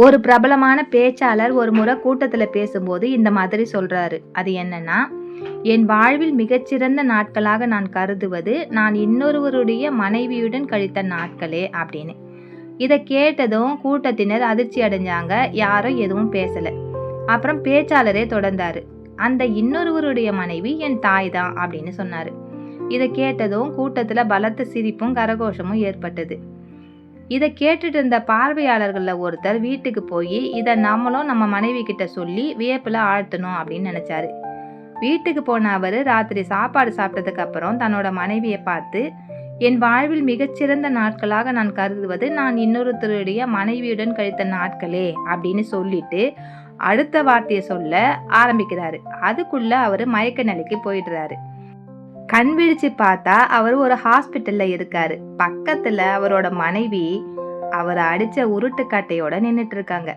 ஒரு பிரபலமான பேச்சாளர் ஒரு முறை கூட்டத்தில் பேசும்போது இந்த மாதிரி சொல்றாரு. அது என்னன்னா என் வாழ்வில் மிகச்சிறந்த நாட்களாக நான் கருதுவது நான் இன்னொருவருடைய மனைவியுடன் கழித்த நாட்களே அப்படின்னு. இதை கேட்டதும் கூட்டத்தினர் அதிர்ச்சி அடைஞ்சாங்க. யாரும் எதுவும் பேசலை. அப்புறம் பேச்சாளரே தொடர்ந்தாரு. அந்த இன்னொருவருடைய மனைவி என் தாய் தான் அப்படின்னு சொன்னாரு. இதை கேட்டதும் கூட்டத்தில் பலத்த சிரிப்பும் கரகோஷமும் ஏற்பட்டது. இதை கேட்டுட்டு இருந்த பார்வையாளர்களில் ஒருத்தர் வீட்டுக்கு போய் இதை நம்மளும் நம்ம மனைவி கிட்ட சொல்லி வியப்பில் ஆழ்த்தணும் அப்படின்னு நினச்சாரு. வீட்டுக்கு போன அவர் ராத்திரி சாப்பாடு சாப்பிட்டதுக்கு அப்புறம் தன்னோட மனைவியை பார்த்து என் வாழ்வில் மிகச்சிறந்த நாட்களாக நான் கருதுவது நான் இன்னொருத்தருடைய மனைவியுடன் கழித்த நாட்களே அப்படின்னு சொல்லிட்டு அடுத்த வார்த்தையை சொல்ல ஆரம்பிக்கிறாரு. அதுக்குள்ள அவர் மயக்க நிலைக்கு போயிடுறாரு. கண் விழிச்சு பார்த்தா அவர் ஒரு ஹாஸ்பிட்டல்ல இருக்காரு. பக்கத்துல அவரோட மனைவி அவரை அடிச்ச உருட்டுக்கட்டையோட நின்னுட்டு இருக்காங்க.